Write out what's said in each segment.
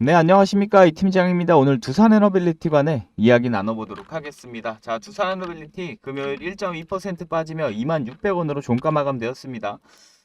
네, 안녕하십니까. 이 팀장입니다. 오늘 두산 에너빌리티 관에 이야기 나눠보도록 하겠습니다. 자, 두산 에너빌리티 금요일 1.2% 빠지며 26,600원으로 종가 마감되었습니다.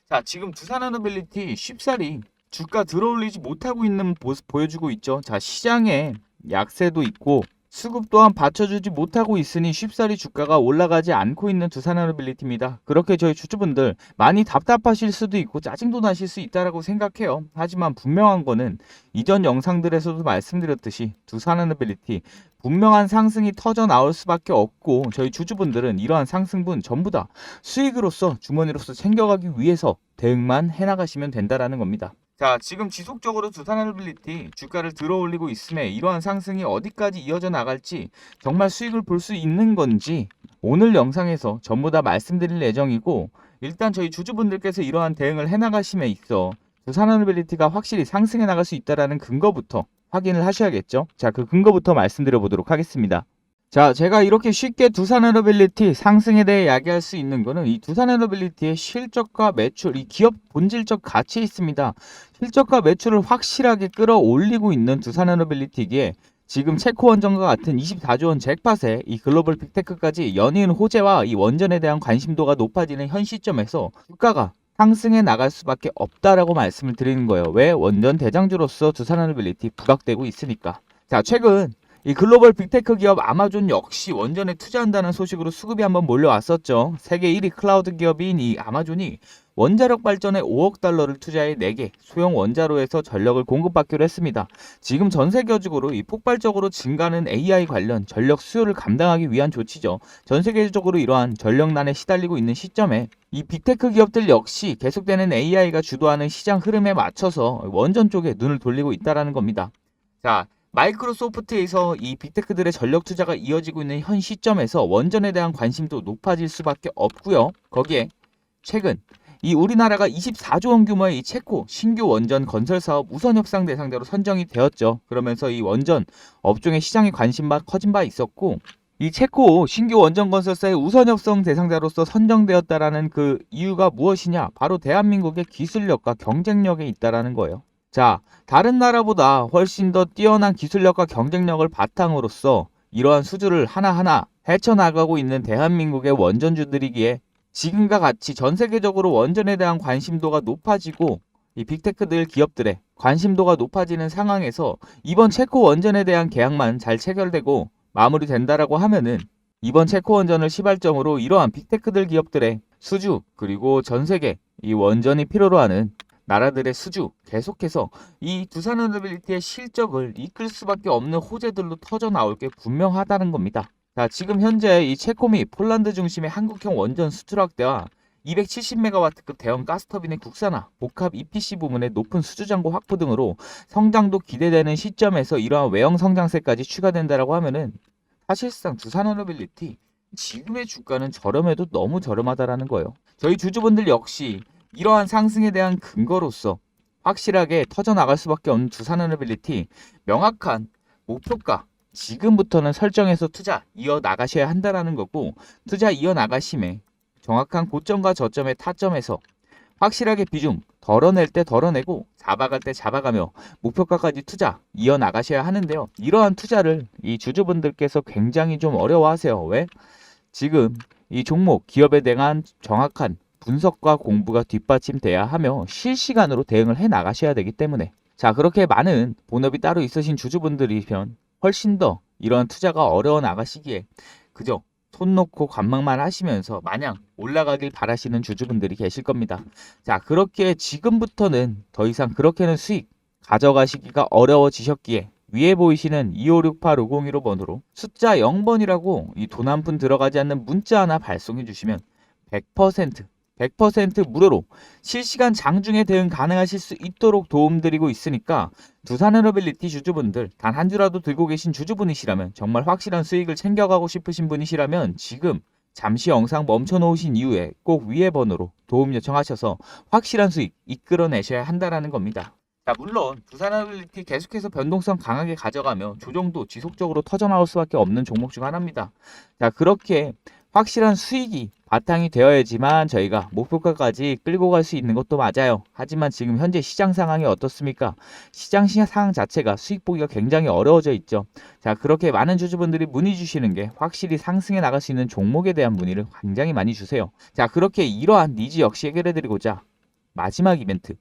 자, 지금 두산 에너빌리티 쉽사리 주가 들어올리지 못하고 있는 모습 보여주고 있죠. 자, 시장에 약세도 있고 수급 또한 받쳐주지 못하고 있으니 쉽사리 주가가 올라가지 않고 있는 두산에너빌리티입니다. 그렇게 저희 주주분들 많이 답답하실 수도 있고 짜증도 나실 수 있다라고 생각해요. 하지만 분명한 거는 이전 영상들에서도 말씀드렸듯이 두산에너빌리티 분명한 상승이 터져 나올 수밖에 없고 저희 주주분들은 이러한 상승분 전부 다 수익으로서 주머니로서 챙겨가기 위해서 대응만 해나가시면 된다라는 겁니다. 자, 지금 지속적으로 두산에너빌리티 주가를 들어올리고 있음에 이러한 상승이 어디까지 이어져 나갈지 정말 수익을 볼 수 있는 건지 오늘 영상에서 전부 다 말씀드릴 예정이고 일단 저희 주주분들께서 이러한 대응을 해나가심에 있어 두산에너빌리티가 확실히 상승해 나갈 수 있다라는 근거부터 확인을 하셔야겠죠. 자, 그 근거부터 말씀드려 보도록 하겠습니다. 자, 제가 이렇게 쉽게 두산 에너빌리티 상승에 대해 이야기할 수 있는 거는 이 두산 에너빌리티의 실적과 매출, 이 기업 본질적 가치에 있습니다. 실적과 매출을 확실하게 끌어올리고 있는 두산 에너빌리티기에 지금 체코 원전과 같은 24조 원 잭팟에 이 글로벌 빅테크까지 연이은 호재와 이 원전에 대한 관심도가 높아지는 현 시점에서 주가가 상승해 나갈 수밖에 없다라고 말씀을 드리는 거예요. 왜? 원전 대장주로서 두산 에너빌리티 부각되고 있으니까. 자, 최근 이 글로벌 빅테크 기업 아마존 역시 원전에 투자한다는 소식으로 수급이 한번 몰려왔었죠. 세계 1위 클라우드 기업인 이 아마존이 원자력 발전에 5억 달러를 투자해 4개 소형 원자로에서 전력을 공급받기로 했습니다. 지금 전 세계적으로 이 폭발적으로 증가하는 AI 관련 전력 수요를 감당하기 위한 조치죠. 전 세계적으로 이러한 전력난에 시달리고 있는 시점에 이 빅테크 기업들 역시 계속되는 AI가 주도하는 시장 흐름에 맞춰서 원전 쪽에 눈을 돌리고 있다라는 겁니다. 자, 마이크로소프트에서 이 빅테크들의 전력 투자가 이어지고 있는 현 시점에서 원전에 대한 관심도 높아질 수밖에 없고요. 거기에 최근 이 우리나라가 24조 원 규모의 이 체코 신규 원전 건설 사업 우선 협상 대상자로 선정이 되었죠. 그러면서 이 원전 업종의 시장의 관심바 커진 바 있었고 이 체코 신규 원전 건설사의 우선 협상 대상자로서 선정되었다라는 그 이유가 무엇이냐? 바로 대한민국의 기술력과 경쟁력에 있다라는 거예요. 자, 다른 나라보다 훨씬 더 뛰어난 기술력과 경쟁력을 바탕으로서 이러한 수주를 하나하나 헤쳐나가고 있는 대한민국의 원전주들이기에 지금과 같이 전 세계적으로 원전에 대한 관심도가 높아지고 이 빅테크들 기업들의 관심도가 높아지는 상황에서 이번 체코 원전에 대한 계약만 잘 체결되고 마무리된다라고 하면은 이번 체코 원전을 시발점으로 이러한 빅테크들 기업들의 수주 그리고 전 세계 이 원전이 필요로 하는 나라들의 수주 계속해서 이 두산에너빌리티의 실적을 이끌 수밖에 없는 호재들로 터져 나올 게 분명하다는 겁니다. 자, 지금 현재 이 체코 및 폴란드 중심의 한국형 원전 수출 확대와 270메가와트급 대형 가스터빈의 국산화, 복합 EPC 부문의 높은 수주 잔고 확보 등으로 성장도 기대되는 시점에서 이러한 외형 성장세까지 추가된다라고 하면은 사실상 두산에너빌리티 지금의 주가는 저렴해도 너무 저렴하다라는 거예요. 저희 주주분들 역시 이러한 상승에 대한 근거로서 확실하게 터져 나갈 수밖에 없는 두산에너빌리티 명확한 목표가 지금부터는 설정해서 투자 이어 나가셔야 한다라는 거고 투자 이어 나가심에 정확한 고점과 저점의 타점에서 확실하게 비중 덜어낼 때 덜어내고 잡아갈 때 잡아가며 목표가까지 투자 이어 나가셔야 하는데요. 이러한 투자를 이 주주분들께서 굉장히 좀 어려워하세요. 왜? 지금 이 종목 기업에 대한 정확한 분석과 공부가 뒷받침돼야 하며 실시간으로 대응을 해 나가셔야 되기 때문에 자 그렇게 많은 본업이 따로 있으신 주주분들이면 훨씬 더 이러한 투자가 어려워 나가시기에 그저 손 놓고 관망만 하시면서 마냥 올라가길 바라시는 주주분들이 계실 겁니다. 자 그렇게 지금부터는 더 이상 그렇게는 수익 가져가시기가 어려워지셨기에 위에 보이시는 2568-501호 번호로 숫자 0번이라고 이 돈 한 푼 들어가지 않는 문자 하나 발송해 주시면 100% 100% 무료로 실시간 장중에 대응 가능하실 수 있도록 도움드리고 있으니까 두산에너빌리티 주주분들 단 한 주라도 들고 계신 주주분이시라면 정말 확실한 수익을 챙겨가고 싶으신 분이시라면 지금 잠시 영상 멈춰 놓으신 이후에 꼭 위에 번호로 도움 요청하셔서 확실한 수익 이끌어내셔야 한다라는 겁니다. 자 물론 두산에너빌리티 계속해서 변동성 강하게 가져가며 조정도 지속적으로 터져나올 수밖에 없는 종목 중 하나입니다. 자 그렇게 확실한 수익이 바탕이 되어야지만 저희가 목표가까지 끌고 갈 수 있는 것도 맞아요. 하지만 지금 현재 시장 상황이 어떻습니까? 시장 시- 상황 자체가 수익 보기가 굉장히 어려워져 있죠. 자, 그렇게 많은 주주분들이 문의 주시는 게 확실히 상승해 나갈 수 있는 종목에 대한 문의를 굉장히 많이 주세요. 자, 그렇게 이러한 니즈 역시 해결해 드리고자 마지막 이벤트.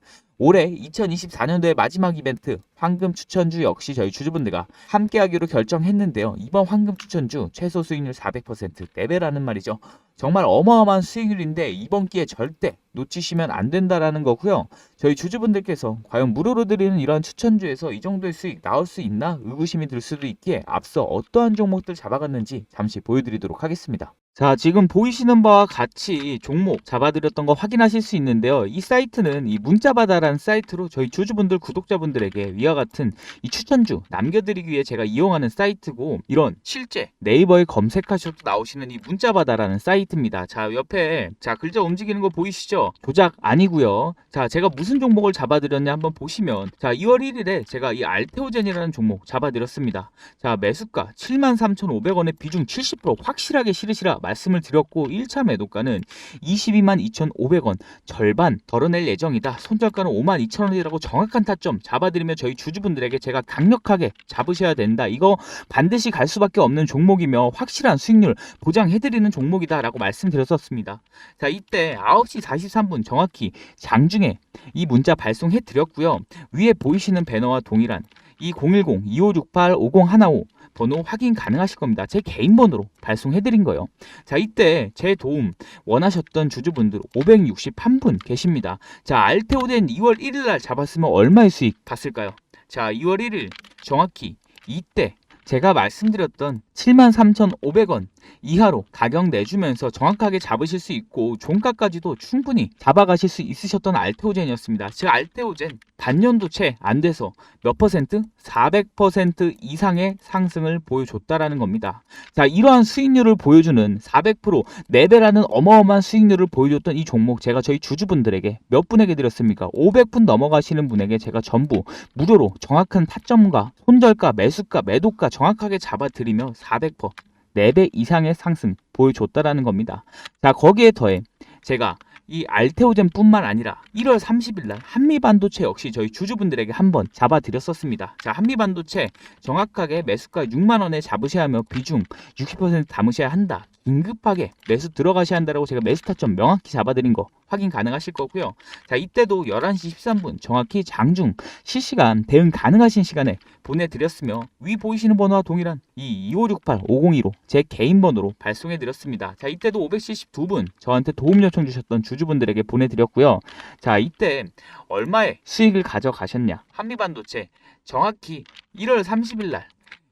올해 2024년도의 마지막 이벤트 황금 추천주 역시 저희 주주분들과 함께 하기로 결정했는데요. 이번 황금 추천주 최소 수익률 400% 레벨하는 말이죠. 정말 어마어마한 수익률인데 이번 기회 절대 놓치시면 안 된다라는 거고요. 저희 주주분들께서 과연 무료로 드리는 이런 추천주에서 이 정도의 수익 나올 수 있나 의구심이 들 수도 있기에 앞서 어떠한 종목들 잡아갔는지 잠시 보여드리도록 하겠습니다. 자, 지금 보이시는 바와 같이 종목 잡아드렸던 거 확인하실 수 있는데요. 이 사이트는 이 문자바다라는 사이트로 저희 주주분들, 구독자분들에게 위와 같은 이 추천주 남겨드리기 위해 제가 이용하는 사이트고 이런 실제 네이버에 검색하셔도 나오시는 이 문자바다라는 사이트입니다. 자, 옆에 자 글자 움직이는 거 보이시죠? 조작 아니고요. 자, 제가 무슨 종목을 잡아드렸냐 한번 보시면 자, 2월 1일에 제가 이 알테오젠이라는 종목 잡아드렸습니다. 자, 매수가 73,500원에 비중 70% 확실하게 실으시라 말씀을 드렸고 1차 매도가는 22만 2,500원 절반 덜어낼 예정이다. 손절가는 5만 2천원이라고 정확한 타점 잡아드리면 저희 주주분들에게 제가 강력하게 잡으셔야 된다. 이거 반드시 갈 수밖에 없는 종목이며 확실한 수익률 보장해드리는 종목이다라고 말씀드렸었습니다. 자 이때 9시 43분 정확히 장중에 이 문자 발송해 드렸고요. 위에 보이시는 배너와 동일한 이 010-2568-5015 번호 확인 가능하실 겁니다. 제 개인 번호로 발송해 드린 거예요. 자 이때 제 도움 원하셨던 주주분들 561분 계십니다. 자 알테오덴 2월 1일 날 잡았으면 얼마의 수익 봤을까요? 자 2월 1일 정확히 이때 제가 말씀드렸던 73,500원 이하로 가격 내주면서 정확하게 잡으실 수 있고 종가까지도 충분히 잡아가실 수 있으셨던 알테오젠이었습니다. 즉 알테오젠 반년도 채 안 돼서 몇 퍼센트? 400% 이상의 상승을 보여줬다라는 겁니다. 자 이러한 수익률을 보여주는 400% 4배라는 어마어마한 수익률을 보여줬던 이 종목 제가 저희 주주분들에게 몇 분에게 드렸습니까? 500분 넘어가시는 분에게 제가 전부 무료로 정확한 타점과 손절가, 매수가, 매도가 정확하게 잡아드리며 400% 4배 이상의 상승 보여줬다라는 겁니다. 자, 거기에 더해 제가 이 알테오젠뿐만 아니라 1월 30일 날 한미반도체 역시 저희 주주분들에게 한번 잡아드렸었습니다. 자, 한미반도체 정확하게 매수가 6만 원에 잡으셔야 하며 비중 60% 담으셔야 한다. 긴급하게 매수 들어가셔야 한다라고 제가 매수 타점 명확히 잡아드린 거 확인 가능하실 거고요. 자, 이때도 11시 13분 정확히 장중 실시간 대응 가능하신 시간에 보내드렸으며 위 보이시는 번호와 동일한 이 2568 5015 제 개인 번호로 발송해 드렸습니다. 자, 이때도 572분 저한테 도움 요청 주셨던 주주분들에게 보내드렸고요. 자, 이때 얼마의 수익을 가져가셨냐? 한미반도체 정확히 1월 30일 날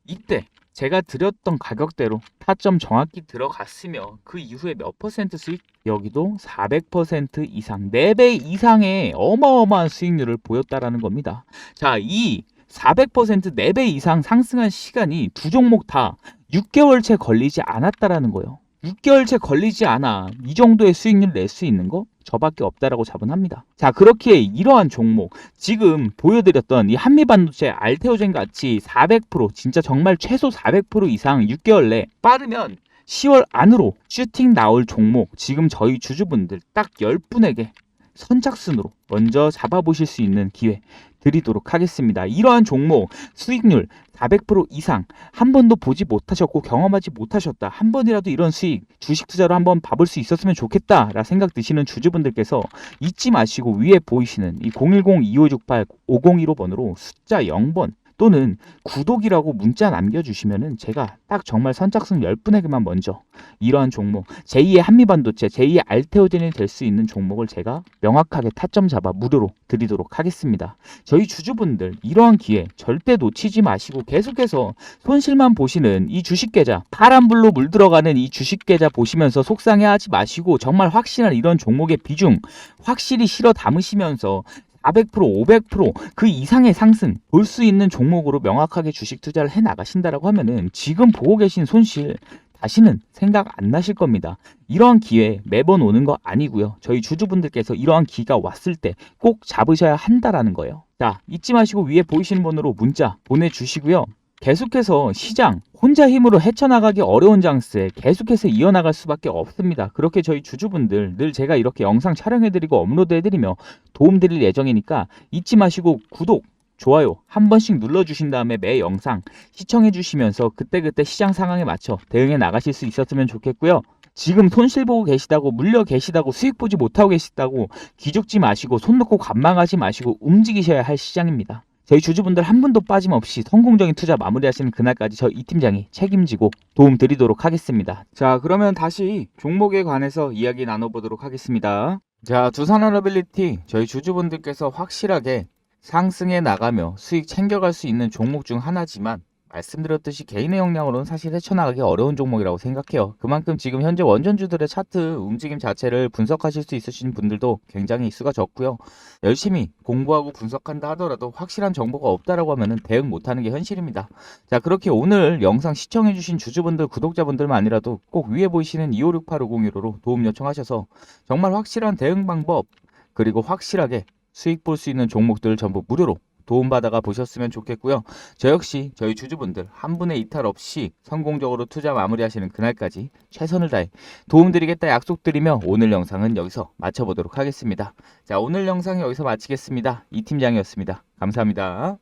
이때 제가 드렸던 가격대로 타점 정확히 들어갔으며 그 이후에 몇 퍼센트 수익? 여기도 400% 이상, 4배 이상의 어마어마한 수익률을 보였다라는 겁니다. 자, 이 400% 4배 이상 상승한 시간이 두 종목 다 6개월 채 걸리지 않았다라는 거예요. 6개월채 걸리지 않아 이 정도의 수익률 낼 수 있는 거 저밖에 없다라고 자분합니다. 자 그렇게 이러한 종목 지금 보여드렸던 이 한미반도체 알테오젠 같이 400% 진짜 정말 최소 400% 이상 6개월 내 빠르면 10월 안으로 슈팅 나올 종목 지금 저희 주주분들 딱 10분에게 선착순으로 먼저 잡아보실 수 있는 기회 드리도록 하겠습니다. 이러한 종목 수익률 400% 이상 한 번도 보지 못하셨고 경험하지 못하셨다. 한 번이라도 이런 수익 주식 투자로 한번 봐볼 수 있었으면 좋겠다 라 생각 드시는 주주분들께서 잊지 마시고 위에 보이시는 이 010-2568-5015 번호로 숫자 0번 또는 구독이라고 문자 남겨주시면은 제가 딱 정말 선착순 10분에게만 먼저 이러한 종목 제2의 한미반도체 제2의 알테오젠이 될 수 있는 종목을 제가 명확하게 타점 잡아 무료로 드리도록 하겠습니다. 저희 주주분들 이러한 기회 절대 놓치지 마시고 계속해서 손실만 보시는 이 주식 계좌 파란불로 물들어가는 이 주식 계좌 보시면서 속상해하지 마시고 정말 확실한 이런 종목의 비중 확실히 실어 담으시면서 400% 500%그 이상의 상승 볼 수 있는 종목으로 명확하게 주식 투자를 해 나가신다라고 하면은 지금 보고 계신 손실 다시는 생각 안 나실 겁니다. 이러한 기회 매번 오는 거 아니고요. 저희 주주분들께서 이러한 기가 왔을 때 꼭 잡으셔야 한다라는 거예요. 자, 잊지 마시고 위에 보이시는 번호로 문자 보내주시고요. 계속해서 시장 혼자 힘으로 헤쳐나가기 어려운 장세에 계속해서 이어나갈 수밖에 없습니다. 그렇게 저희 주주분들 늘 제가 이렇게 영상 촬영해드리고 업로드해드리며 도움드릴 예정이니까 잊지 마시고 구독, 좋아요 한 번씩 눌러주신 다음에 매 영상 시청해주시면서 그때그때 시장 상황에 맞춰 대응해 나가실 수 있었으면 좋겠고요. 지금 손실 보고 계시다고 물려 계시다고 수익 보지 못하고 계시다고 기죽지 마시고 손 놓고 관망하지 마시고 움직이셔야 할 시장입니다. 저희 주주분들 한 분도 빠짐없이 성공적인 투자 마무리하시는 그날까지 저 이 팀장이 책임지고 도움 드리도록 하겠습니다. 자, 그러면 다시 종목에 관해서 이야기 나눠보도록 하겠습니다. 자, 두산하너빌리티 저희 주주분들께서 확실하게 상승해 나가며 수익 챙겨갈 수 있는 종목 중 하나지만 말씀드렸듯이 개인의 역량으로는 사실 헤쳐나가기 어려운 종목이라고 생각해요. 그만큼 지금 현재 원전주들의 차트 움직임 자체를 분석하실 수 있으신 분들도 굉장히 수가 적고요. 열심히 공부하고 분석한다 하더라도 확실한 정보가 없다라고 하면 대응 못하는 게 현실입니다. 자 그렇게 오늘 영상 시청해주신 주주분들 구독자분들만 아니라도 꼭 위에 보이시는 25685015로 도움 요청하셔서 정말 확실한 대응 방법 그리고 확실하게 수익 볼 수 있는 종목들 전부 무료로 도움받아가 보셨으면 좋겠고요. 저 역시 저희 주주분들 한 분의 이탈 없이 성공적으로 투자 마무리하시는 그날까지 최선을 다해 도움드리겠다 약속드리며 오늘 영상은 여기서 마쳐보도록 하겠습니다. 자 오늘 영상 여기서 마치겠습니다. 이 팀장이었습니다. 감사합니다.